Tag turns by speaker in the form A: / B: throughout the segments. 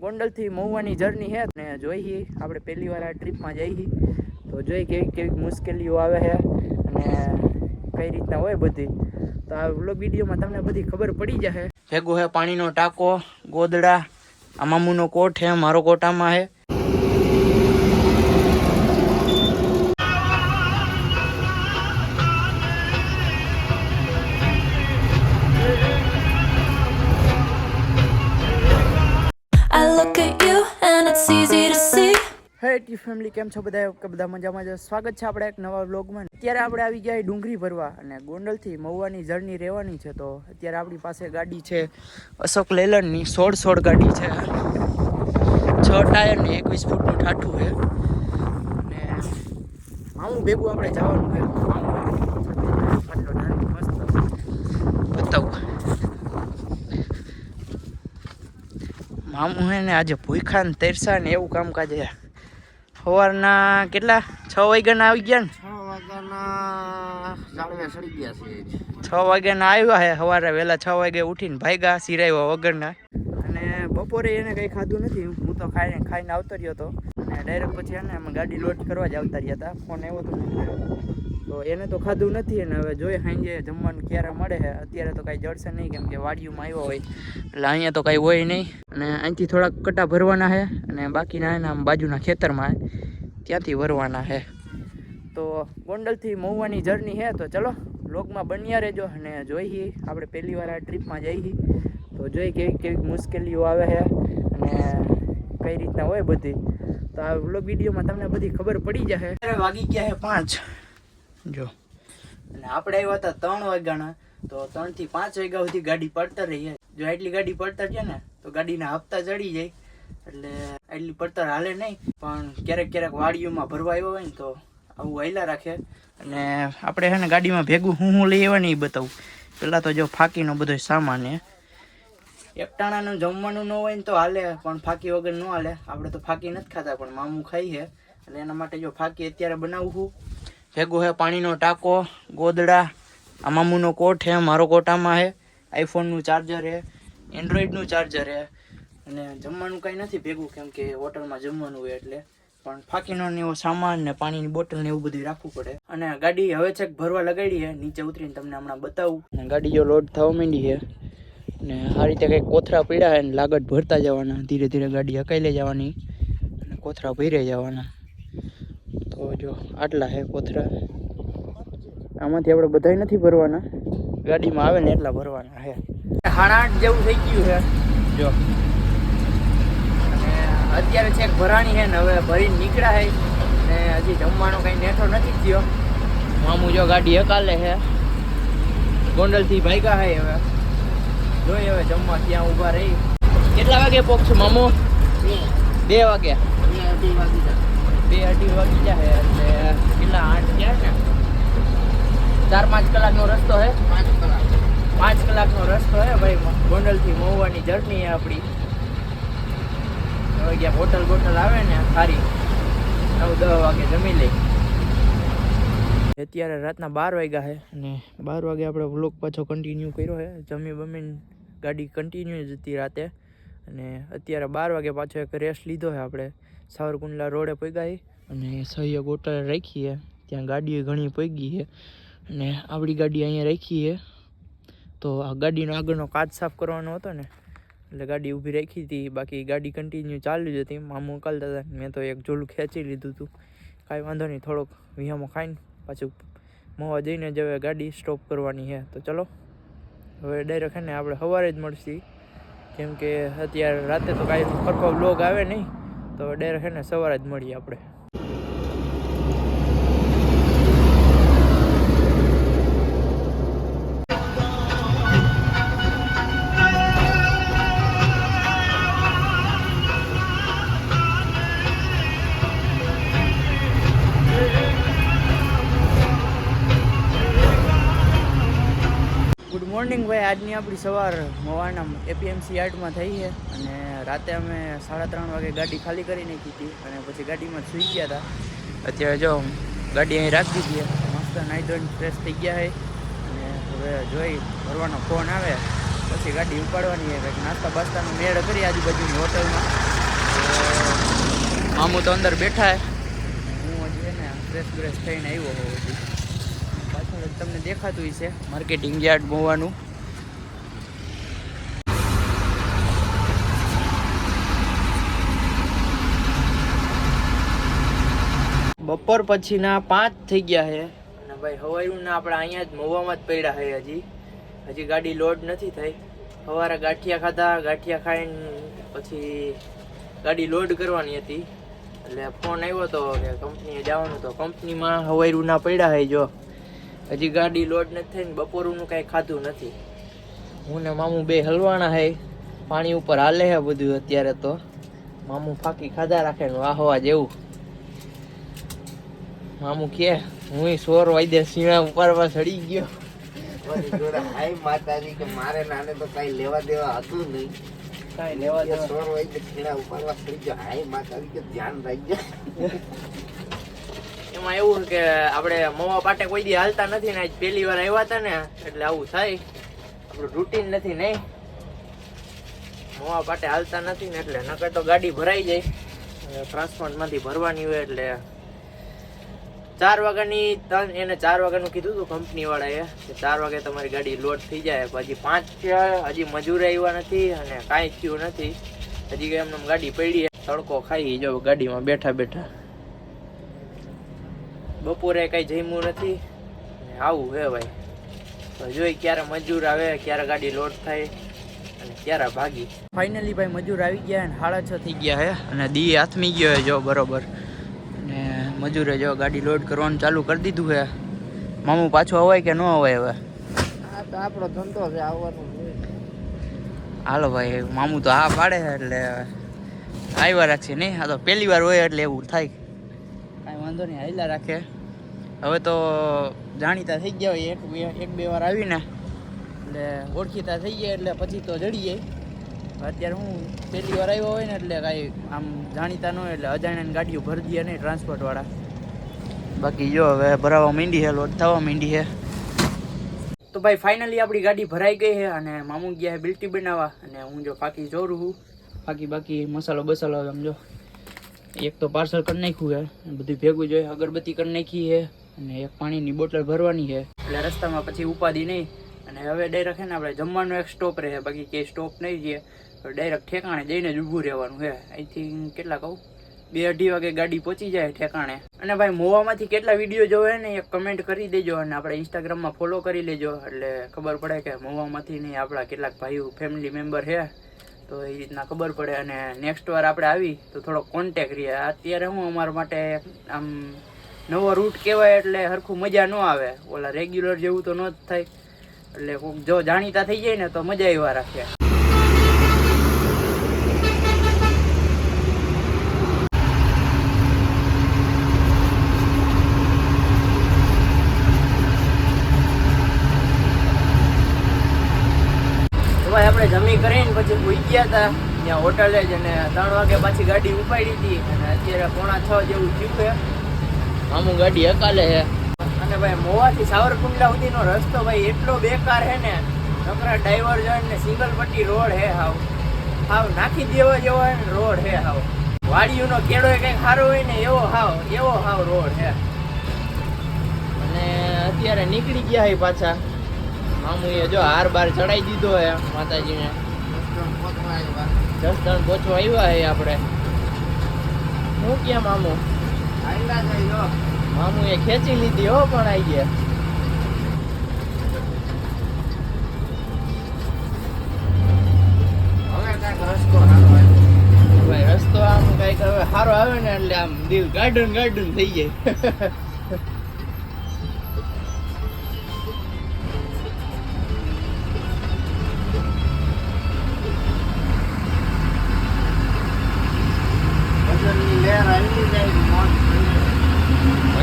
A: ગોંડલથી મહુવાની journey છે ને જોઈએ આપણે પહેલી વાર આ ટ્રીપમાં જઈએ તો જોઈ કેવી કેવી મુશ્કેલીઓ આવે છે અને કઈ રીતના હોય બધી. તો આ વ્લોગ વિડીયોમાં તમને બધી ખબર પડી જશે. ભેગો છે પાણીનો ટાંકો, ગોદડા, આ મામુનો કોટ છે મારો કોટ આમાં ફેમિલી કેમ છો બધા? કે બધા મજામાં છે સ્વાગત છે આપણે એક નવા વ્લોગમાં અત્યારે આપણે આવી ગયા ડુંગળી ભરવા અને ગોંડલથી મહુવાની જર્ની રહેવાની છે તો અત્યારે આપણી પાસે ગાડી છે, અશોક લેલનની સોળ સોળ ગાડી છે. છ ટાયર ને એકવીસ ફૂટનું ઠાઠું છે. અને મામું ભેગું આપણે જવાનું છે. મામું હે ને આજે ભૂખા ને તેરસા ને એવું કામકાજ છે. સવારના કેટલા? છ વાગ્યાના આવી ગયા ને?
B: છ વાગ્યાના જાળવે સડી ગયા છે.
A: છ વાગ્યાના આવ્યા હે સવારે. વહેલા છ વાગે ઉઠીને ભાગ્યા સિરાવ્યા વગરના. અને બપોરે એને કંઈ ખાધું નથી. હું તો ખાઈને ખાઈને આવતો રહ્યો હતો. અને ડાયરેક્ટ પછી એને અમે ગાડી લોડ કરવા જ આવતા રહ્યા હતા. ફોન એવો હતો તો એને તો ખાધું નથી અને હવે જોઈએ સાંજે જમવાનું ક્યારે મળે છે અત્યારે તો કાંઈ જડશે નહીં કેમ કે વાડીઓમાં આવ્યો હોય. એટલે અહીંયા તો કાંઈ હોય નહીં. અને અહીંથી થોડાક કટા ભરવાના છે અને બાકીના એના આમ બાજુના ખેતરમાં ત્યાંથી વરવાના છે તો ગોંડલથી મહુવાની જર્ની છે તો ચલો બ્લોગમાં બન્યા રહેજો અને જોઈએ આપણે પહેલી વાર આ ટ્રીપમાં જઈએ તો જોઈ કેવી કેવી મુશ્કેલીઓ આવે છે અને કઈ રીતના હોય બધી. તો આ વ્લોગ વિડીયોમાં તમને બધી ખબર પડી જશે. અત્યારે વાગી ગયા છે પાંચ. જો. અને આપણે આવ્યા હતા ત્રણ વાગ્યાના, તો ત્રણથી પાંચ વાગ્યા સુધી ગાડી પડતર રહી જો આટલી ગાડી પડતર છે ને, તો ગાડીના હપ્તા ચડી જાય. એટલે એટલી પડતર હાલે નહીં, પણ ક્યારેક ક્યારેક વાડીઓમાં ભરવા આવ્યો હોય ને તો આવું હાલ્યા રાખે. અને આપણે છે ને ગાડીમાં ભેગું હું હું લઈ આવ્યા ને એ બતાવું. પહેલાં તો જો ફાકીનો બધો સામાન એ એકટાણાનું જમવાનું ન હોય ને તો હાલે, પણ ફાકી વગર ન હાલે. આપણે તો ફાકી નથી ખાતા, પણ મામું ખાઈ છે. એટલે એના માટે જો ફાકી અત્યારે બનાવું છું. ભેગું છે પાણીનો ટાંકો, ગોદડા, આ મામુનો કોટ છે, મારો કોટામાં છે. આઈફોનનું ચાર્જર છે એન્ડ્રોઈડનું ચાર્જર છે. અને જમવાનું કાંઈ નથી ભેગું કેમ કે હોટલમાં જમવાનું હોય એટલે. પણ ફાકીનો ને એવો સામાન ને પાણીની બોટલ ને એવું બધું રાખવું પડે. અને ગાડી હવે છેક ભરવા લગાડી છે નીચે ઉતરીને તમને હમણાં બતાવું. અને ગાડી જો લોડ થવા માંડી છે. ને આ રીતે કંઈક કોથરા પડ્યા છે ને લાગત ભરતા જવાના. ધીરે ધીરે ગાડી હકાઈ જવાની અને કોથરા ભરી જવાના. તો જો આટલા છે કોથરા. આમાંથી આપણે બધાય નથી ભરવાના. ગાડીમાં આવે ને એટલા ભરવાના છે. સાડા જેવું થઈ ગયું છે. જો. અત્યારે છેક ભરાણી છે ને હવે ભરીને નીકળ્યા છે ને હજી જમવાનો કંઈ નેઠો નથી થયો. મામુ જો ગાડી હકાલે છે. ગોંડલથી ભાગ્યા છે હવે. જોઈએ હવે જમવા ત્યાં ઊભા રહી. કેટલા વાગે પોક્ષ મામુ? બે વાગે. બે અઢી વાગી જાય એટલે કેટલા આઠ ગયા છે? ચાર પાંચ કલાકનો રસ્તો છે?
B: પાંચ કલાક.
A: પાંચ કલાકનો રસ્તો છે ભાઈ ગોંડલથી મોવાની જર્ની છે આપણી. હવે ક્યાં હોટલ બોટલ આવે ને સારી નવ દસ વાગે જમી લઈ. અત્યારે રાતના બાર વાગ્યા છે અને બાર વાગે આપણે વ્લોગ પાછો કન્ટિન્યુ કર્યો છે જમી બમીને ગાડી કન્ટિન્યુ જતી રાતે. અને અત્યારે બાર વાગે પાછો એક રેસ્ટ લીધો છે આપણે. સાવરકુંડલા રોડે પગ્યા અને સહયોગ હોટલ રાખીએ ત્યાં ગાડીઓ ઘણી પગી છે અને આપણી ગાડી અહીંયા રાખીએ તો આ ગાડીનો આગળનો કાચ સાફ કરવાનો હતો ને એટલે ગાડી ઊભી રાખી હતી, બાકી ગાડી કન્ટિન્યુ ચાલુ જ હતી. મામું મોકલતા હતા મેં તો એક ઝોલું ખેંચી લીધું હતું. કાંઈ વાંધો નહીં, થોડોક વિહામાં ખાઈને પાછું મોવા જઈને જ હવે ગાડી સ્ટોપ કરવાની છે. તો ચલો, હવે ડાયરેક્ટ ને આપણે સવારે જ મળશી. કેમ કે અત્યારે રાતે તો કાંઈ સરખો બ્લોગ આવે નહીં. તો ડાયરેક્ટ ને સવારે જ મળીએ આપણે. મોર્નિંગ ભાઈ, આજની આપણી સવાર મવાના એપીએમસી યાર્ડમાં થઈ છે અને રાતે અમે સાડા ત્રણ વાગે ગાડી ખાલી કરી નાખી હતી અને પછી ગાડીમાં સૂઈ ગયા હતા. અત્યારે જો ગાડી અહીં રાખી દીધી મસ્ત નાઈ ધોઈને ફ્રેશ થઈ ગયા હોય અને હવે જોઈ, ભરવાનો ફોન આવે, પછી ગાડી ઉપાડવાની છે. કંઈક નાસ્તા બાસ્તાનો મેળ કરી આજુબાજુની હોટલમાં. મામું તો અંદર બેઠા હું હજી ને ફ્રેશ બ્રેશ થઈને આવ્યો હોઉં તમને દેખાતું છે માર્કેટિંગ યાર્ડ મોવાનું. બપોર પછીના પાંચ થઈ ગયા છે. અને ભાઈ, હવાઈના આપણે અહીંયા જ મોવામાં જ પડ્યા છે હજી. હજી ગાડી લોડ નથી થઈ. સવારે ગાંઠિયા ખાધા, ગાંઠિયા ખાઈને પછી ગાડી લોડ કરવાની હતી. એટલે ફોન આવ્યો હતો કે કંપનીએ જવાનું તો કંપનીમાં હવાઈના પડ્યા છે જો. હજી ગાડી લોડ નથી થઈને બપોરનું કાંઈ ખાધું નથી. હું ને મામું બે હલવાણા હે. પાણી ઉપર હાલે હે બધું અત્યારે તો. મામું ફાકી ખાધા રાખે ને વાહવા જેવું. મામું કે હું સોર વાયદે સીણા ઉપર ચડી ગયો.
B: હાય માતાજી કે મારે નાને તો કઈ લેવા દેવા હતું નહીં.
A: કાંઈ લેવા દેવા.
B: સોર વાયદે કે ઉપાડવા સડી ગયો. હાય માતાજી કે ધ્યાન રાખજો.
A: એમાં એવું કે આપણે મોવા પાટે કોઈ દી હાલતા નથી ને આજ પહેલી વાર આવ્યા હતા ને, એટલે આવું થાય. આપણું રૂટીન નથી નહીં મોવા પાટે હાલતા નથી ને એટલે નકર તો ગાડી ભરાઈ જાય. ટ્રાન્સપોર્ટમાંથી ભરવાની હોય એટલે ચાર વાગ્યાની ત્રણ, એને ચાર વાગ્યાનું કીધું હતું કંપની વાળાએ કે ચાર વાગે તમારી ગાડી લોડ થઈ જાય. પછી પાંચ હજી મજૂર આવ્યા નથી અને કાંઈ થયું નથી. હજી કઈ એમને ગાડી પડી. તડકો ખાઈ જો ગાડીમાં બેઠા બેઠા. બપોરે કઈ જમ્યું નથી. ને આવું હે ભાઈ. તો જોઈ ક્યારે મજૂર આવે ક્યારે ગાડી લોડ થાય અને ક્યારે ભાગી. ફાઇનલી ભાઈ મજૂર આવી ગયા અને સાડા છ થઈ ગયા હે અને દી હાથમી ગયો હે જો બરોબર. અને મજૂરે જો ગાડી લોડ કરવાનું ચાલુ કરી દીધું હે. મામું પાછું અવાય કે ન અવાય હવે?
B: આ તો આપણો ધંધો છે આવવાનું
A: હાલો ભાઈ મામું તો હા પાડે છે એટલે આવ્યા રાખશે નહીં આ તો પહેલી વાર હોય એટલે એવું થાય. વાંધો નહીં, હાલ્યા રાખે. હવે તો જાણીતા થઈ ગયા હોય, એક બે એક બે વાર આવીને. એટલે ઓળખીતા થઈ ગયા, એટલે પછી તો જડીએ. અત્યારે હું પહેલી વાર આવ્યો હોય ને, એટલે કાંઈ આમ જાણીતા ન હોય, એટલે અજાણ્યાની ગાડીઓ ભરી દઈએ નહીં ટ્રાન્સપોર્ટવાળા બાકી જો, હવે ભરાવા માંડી છે લોડ થવા માંડી છે. તો ભાઈ ફાઇનલી આપણી ગાડી ભરાઈ ગઈ છે, અને મામુ ગયા બિલ્ટી બનાવવા. અને હું જો પાકી જોરું છું. બાકી બાકી મસાલો બસાલો સમજો એક તો પાર્સલ કરી નાખ્યું છે, બધું ભેગું જોઈએ, અગરબત્તી કરી નાખી છે, અને એક પાણીની બોટલ ભરવાની છે. એટલે રસ્તામાં પછી ઉપાધિ નહીં, અને હવે ડાયરેક્ટ છે ને આપણે જમવાનો એક સ્ટોપ રહે, બાકી કે સ્ટોપ નહીં જઈએ તો ડાયરેક્ટ ઠેકાણે જઈને જ ઊભું રહેવાનું છે. અહીંથી કેટલા કહું? બે અઢી વાગે ગાડી પહોંચી જાય ઠેકાણે. અને ભાઈ, મોવામાંથી કેટલા વીડિયો જોવે ને એ કમેન્ટ કરી દેજો અને આપણે ઇન્સ્ટાગ્રામમાં ફોલો કરી લેજો. એટલે ખબર પડે કે મોવામાંથી નહીં આપણા કેટલાક ભાઈઓ ફેમિલી મેમ્બર છે. તો એ રીતના ખબર પડે અને નેક્સ્ટ વાર આપણે આવી તો થોડો કોન્ટેક રહીએ અત્યારે હું અમારા માટે આમ નવો રૂટ કહેવાય એટલે સરખું મજા ન આવે. ઓલા રેગ્યુલર જેવું તો ન જ થાય. એટલે કોક જો જાણીતા થઈ જાય ને તો મજા એવા રાખે તો ભાઈ આપણે જમી કરીને પછી ઉઈ ગયા હતા. ત્યાં હોટલે જ અને ત્રણ વાગે પાછી ગાડી ઉપાડી હતી અને અત્યારે પોણા છ જેવું થયું છે. મામું ગાડી હકાલે છે અને ભાઈ મોવાથી સાવરકુંડલા સુધીનો રસ્તો ભાઈ એટલો બેકાર છે ને. નકરા ડાયવર્જન ને સિંગલ પટ્ટી રોડ હે હાવ. હાવ નાખી દેવા જેવો હે ને રોડ હે હાવ. વાડીઓનો કેળો કંઈક સારો હોય ને એવો હાવ એવો હાવ રોડ હે. અને અત્યારે નીકળી ગયા છે પાછા. મામુએ જો હાર બાર ચડાઈ દીધો હે માતાજીને. દસ ત્રણ પોચો આવ્યા હે આપણે. હું ક્યાં મામુ? મામુએ ખેંચી લીધી હો પણ આવી ગયા.
B: હવે રસ્તો
A: ભાઈ રસ્તો આમ કંઈક હવે સારો આવે ને એટલે આમ દિલ ગાર્ડન ગાર્ડન થઈ જાય.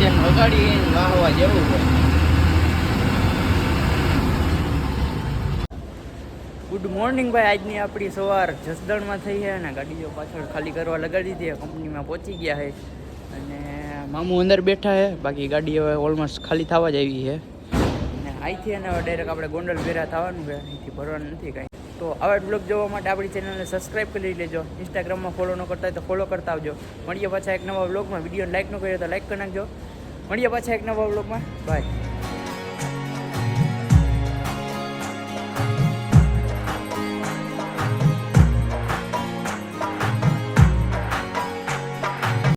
B: જાય
A: વગાડી વાહવા જેવું હોય. ગુડ મોર્નિંગ ભાઈ આજની આપણી સવાર જસદણમાં થઈ છે અને ગાડીઓ પાછળ ખાલી કરવા લગાડી દીધી કંપનીમાં પહોંચી ગયા છે. અને મામું અંદર બેઠા છે બાકી ગાડી હવે ઓલમોસ્ટ ખાલી થવા જ આવી છે. અને અહીંથી અને ડાયરેક્ટ આપણે ગોંડલ ભેરા થવાનું છે અહીંથી ભરવાનું નથી કાંઈ. તો આવા બ્લોગ જોવા માટે આપણી ચેનલને સબસ્ક્રાઈબ કરી લેજો. ઇન્સ્ટાગ્રામમાં ફોલો ન કરતા હોય તો ફોલો કરતા આવજો. મળીએ પાછા એક નવા બ્લોગમાં વીડિયો લાઇક ન કર્યો તો લાઇક કરી નાખજો. મળીએ પાછા એક નવા બ્લોગમાં બાય